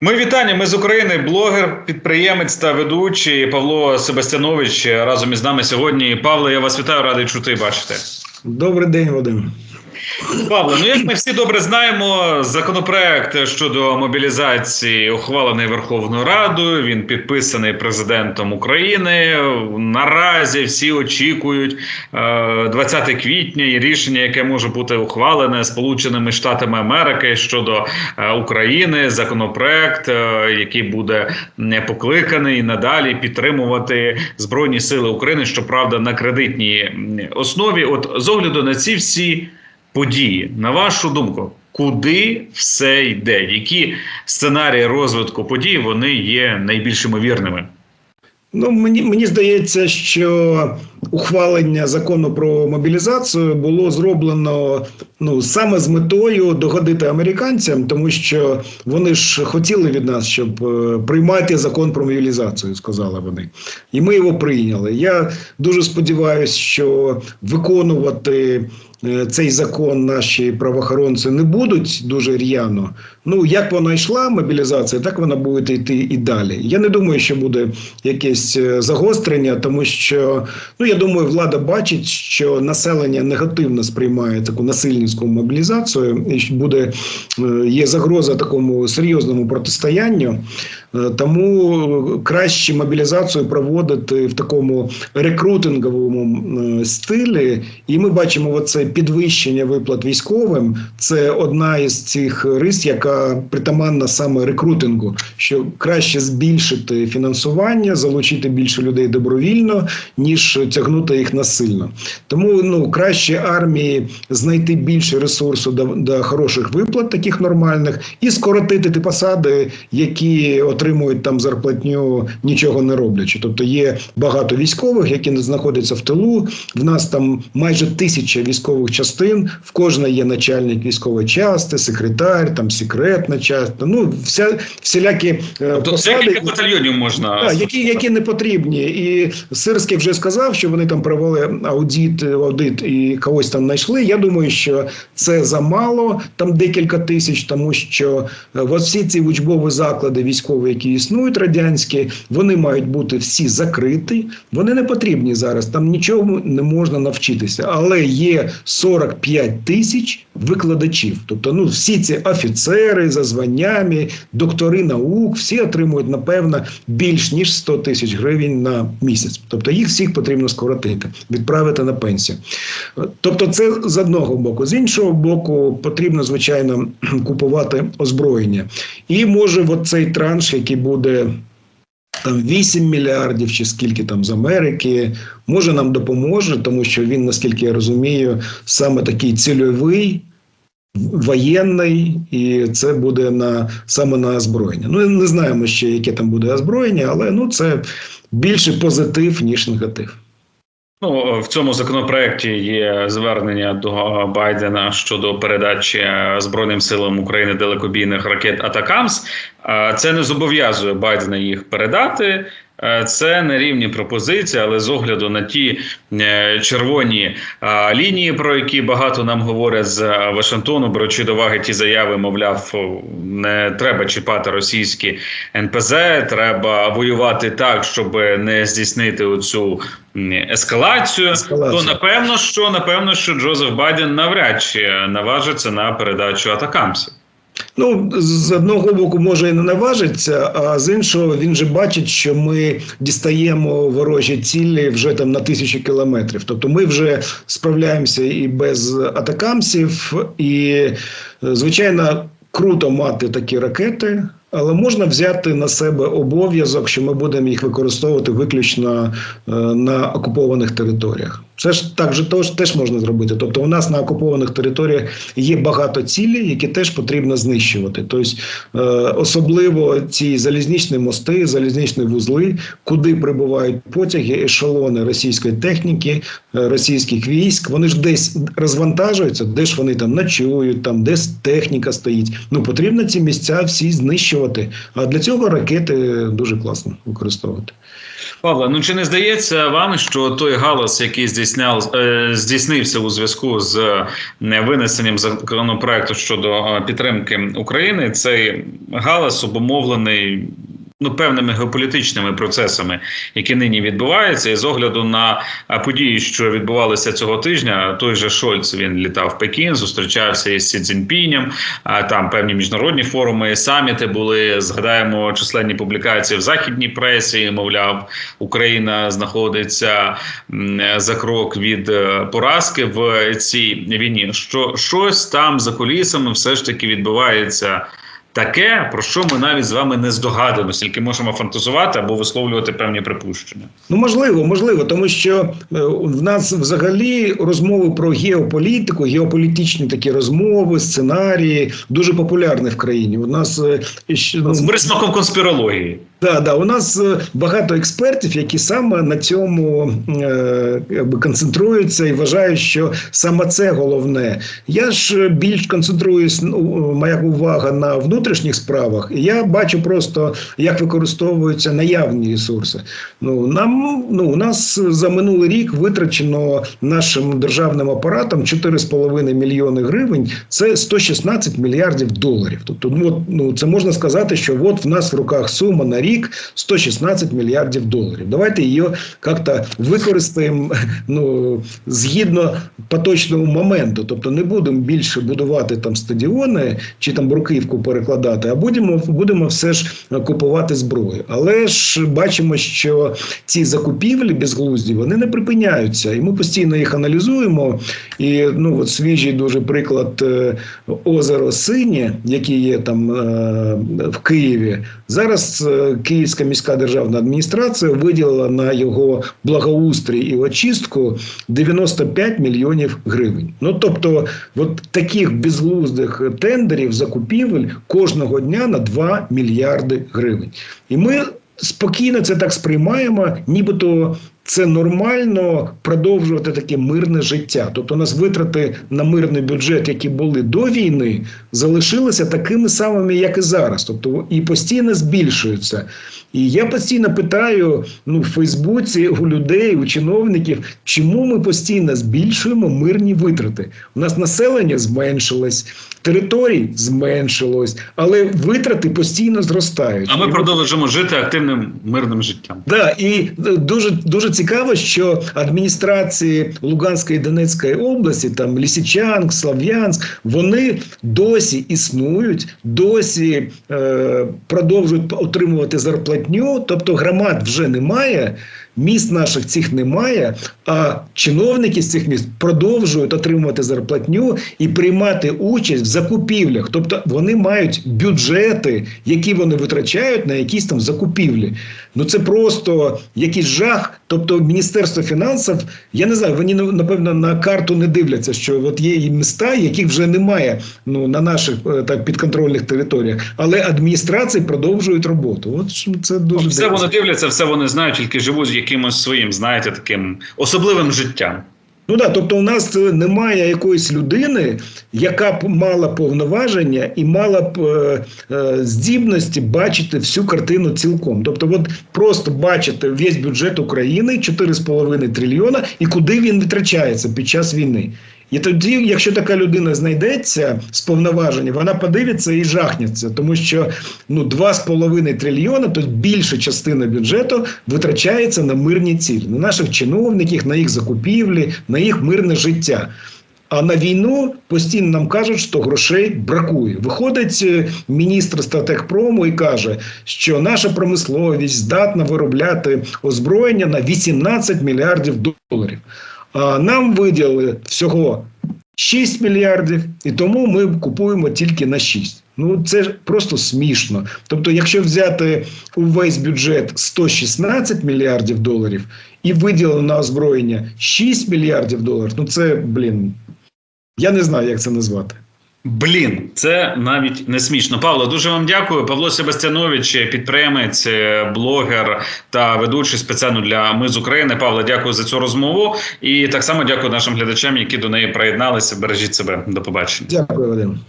Ми вітання. Ми з України. Блогер, підприємець та ведучий Павло Себастьянович разом із нами сьогодні. Павло, я вас вітаю, радий чути і бачити. Добрий день, Вадим. Павло, ну як ми всі добре знаємо, законопроект щодо мобілізації ухвалений Верховною Радою. Він підписаний президентом України. Наразі всі очікують е, 20 квітня і рішення, яке може бути ухвалене Сполученими Штатами Америки щодо е, України. Законопроект, е, який буде покликаний надалі підтримувати збройні сили України, щоправда, на кредитній основі. От з огляду на ці всі події, на вашу думку, куди все йде? Які сценарії розвитку подій вони є найбільш ймовірними? Ну мені мені здається, що ухвалення закону про мобілізацію було зроблено ну саме з метою догодити американцям, тому що вони ж хотіли від нас, щоб е, приймати закон про мобілізацію, сказали вони, і ми його прийняли. Я дуже сподіваюся, що виконувати. Е, Цей закон наші правоохоронці не будуть дуже р'яно. Ну як вона йшла мобілізація, так вона буде йти і далі. Я не думаю, що буде якесь е, загострення, тому що ну я думаю, влада бачить, що населення негативно сприймає таку насильницьку мобілізацію, і буде е, є загроза такому серйозному протистоянню. Тому краще мобілізацію проводити в такому рекрутинговому стилі, і ми бачимо оце підвищення виплат військовим. Це одна із цих рис, яка притаманна саме рекрутингу, що краще збільшити фінансування, залучити більше людей добровільно, ніж тягнути їх насильно. Тому ну краще армії знайти більше ресурсу до, до хороших виплат, таких нормальних, і скоротити ті посади, які отримують там зарплатню, нічого не роблячи. Тобто є багато військових, які не знаходяться в тилу. В нас там майже тисяча військових частин. В кожної є начальник військової частини, секретар, там секретна частина. Ну вся всілякі е, Тобто посади. батальйонів можна Так, які, які не потрібні, і Сирський вже сказав, що вони там провели аудит, аудит і когось там знайшли. Я думаю, що це замало, там декілька тисяч, тому що е, всі ці учбові заклади військові, які існують радянські, вони мають бути всі закриті. Вони не потрібні зараз. Там нічого не можна навчитися, але є 45 тисяч викладачів. Тобто, ну всі ці офіцери за званнями, доктори наук, всі отримують напевно більш ніж 100 тисяч гривень на місяць. Тобто їх всіх потрібно скоротити, відправити на пенсію. Тобто, це з одного боку. З іншого боку, потрібно звичайно купувати озброєння. І може, цей транш, який буде. Там 8 мільярдів чи скільки там з Америки, може нам допоможе, тому що він, наскільки я розумію, саме такий цільовий, воєнний, і це буде на саме на озброєння. Ну не знаємо ще, яке там буде озброєння, але ну це більше позитив ніж негатив. Ну, в цьому законопроекті є звернення до Байдена щодо передачі Збройним силам України далекобійних ракет Атакамс. Е, Це не зобов'язує Байдена їх передати. Е, Це на рівні пропозиції, але з огляду на ті е, червоні е, лінії, про які багато нам говорять з Вашингтону, беручи до уваги ті заяви, мовляв, не треба чіпати російські НПЗ, треба воювати так, щоб не здійснити оцю ескалацію. Ескалацію. То напевно, що напевно, що Джозеф Байден навряд чи наважиться на передачу атакамсів. Ну, з одного боку, може і не наважиться, а з іншого він же бачить, що ми дістаємо ворожі цілі вже там на тисячу кілометрів. Тобто ми вже справляємося і без атакамсів, і звичайно круто мати такі ракети. Але можна взяти на себе обов'язок, що ми будемо їх використовувати виключно е, на окупованих територіях. Це ж так же теж, теж можна зробити. Тобто, у нас на окупованих територіях є багато цілей, які теж потрібно знищувати. Тобто, е, особливо ці залізничні мости, залізничні вузли, куди прибувають потяги, ешелони російської техніки, е, російських військ. Вони ж десь розвантажуються, де ж вони там ночують, там десь техніка стоїть. Ну потрібно ці місця всі знищувати. А для цього ракети дуже класно використовувати. Павло, ну чи не здається вам, що той галас, який здійсняв е, здійснився у зв'язку з е, винесенням законопроекту щодо е, підтримки України, цей галас обумовлений ну певними геополітичними процесами, які нині відбуваються, і з огляду на події, що відбувалися цього тижня, той же Шольц він літав в Пекін, зустрічався із Сі Цзіньпінем, а там певні міжнародні форуми, саміти були. Згадаємо численні публікації в західній пресі. Мовляв, Україна знаходиться за крок від е, поразки в цій війні. Що щось там за кулісами все ж таки відбувається. Таке, про що ми навіть з вами не здогадуємося, тільки можемо фантазувати або висловлювати певні припущення. Ну, можливо, можливо, тому що е, в нас взагалі розмови про геополітику, геополітичні такі розмови, сценарії дуже популярні в країні. У нас е, ну, З присмаком конспірології. Да, да, у нас е, багато експертів, які саме на цьому е, концентруються і вважають, що саме це головне. Я ж е, більш концентруюсь, ну, моя увага на внутрішніх справах. І я бачу просто, як використовуються наявні ресурси. Ну нам ну у нас за минулий рік витрачено нашим державним апаратом 4,5 мільйони гривень. Це 116 мільярдів доларів. Тобто, ну, ну це можна сказати, що от в нас в руках сума на рік 116 мільярдів доларів. Давайте її як-то використаємо ну, згідно поточного моменту. Тобто не будемо більше будувати там стадіони чи там бруківку перекладати, а будемо, будемо все ж купувати зброю. Але ж бачимо, що ці закупівлі безглузді вони не припиняються, і ми постійно їх аналізуємо. І ну от свіжий дуже приклад е, озеро Синє, яке є там е, в Києві. Зараз е, Київська міська державна адміністрація виділила на його благоустрій і очистку 95 мільйонів гривень. Ну тобто, от таких безглуздих тендерів закупівель кожного дня на 2 мільярди гривень. І ми спокійно це так сприймаємо, нібито. Це нормально продовжувати таке мирне життя. Тобто, у нас витрати на мирний бюджет, які були до війни, залишилися такими самими, як і зараз. Тобто і постійно збільшуються. І я постійно питаю ну, в Фейсбуці у людей, у чиновників, чому ми постійно збільшуємо мирні витрати? У нас населення зменшилось, територій зменшилось, але витрати постійно зростають. А ми І продовжуємо жити активним мирним життям. Да, і е, дуже дуже цікаво, що адміністрації Луганської і Донецької області, там Лісічанк, Слав'янськ, вони досі існують, досі е, продовжують отримувати зарплатню. Тобто громад вже немає. Міст наших цих немає, а чиновники з цих міст продовжують отримувати зарплатню і приймати участь в закупівлях. Тобто вони мають бюджети, які вони витрачають на якісь там закупівлі. Ну це просто якийсь жах. Тобто, Міністерство фінансів, я не знаю, вони напевно на карту не дивляться, що от є міста, яких вже немає ну на наших е, так підконтрольних територіях, але адміністрації продовжують роботу. От це дуже Все вони дивляться, все вони знають, тільки живуть якимось своїм, знаєте, таким особливим життям. Ну да, тобто у нас немає якоїсь людини, яка б мала повноваження і мала б е, е, здібності бачити всю картину цілком. Тобто, от просто бачити весь бюджет України 4,5 трильйона і куди він витрачається під час війни. І тоді, якщо така людина знайдеться з повноваження, вона подивиться і жахнеться, тому що ну 2,5 трильйона, то більша частина бюджету витрачається на мирні цілі, на наших чиновників, на їх закупівлі, на їх мирне життя. А на війну постійно нам кажуть, що грошей бракує. Виходить е, міністр стратегпрому і каже, що наша промисловість здатна виробляти озброєння на 18 мільярдів доларів. А нам виділили всього 6 мільярдів, і тому ми купуємо тільки на 6. Ну це ж просто смішно. Тобто, якщо взяти увесь бюджет 116 мільярдів доларів і виділено на озброєння 6 мільярдів доларів, ну це блін. Я не знаю, як це назвати. Блін, це навіть не смішно. Павло, дуже вам дякую. Павло Себастьянович, підприємець, блогер та ведучий спеціально для Ми з України. Павло, дякую за цю розмову. І так само дякую нашим глядачам, які до неї приєдналися. Бережіть себе. До побачення. Дякую, Вадим.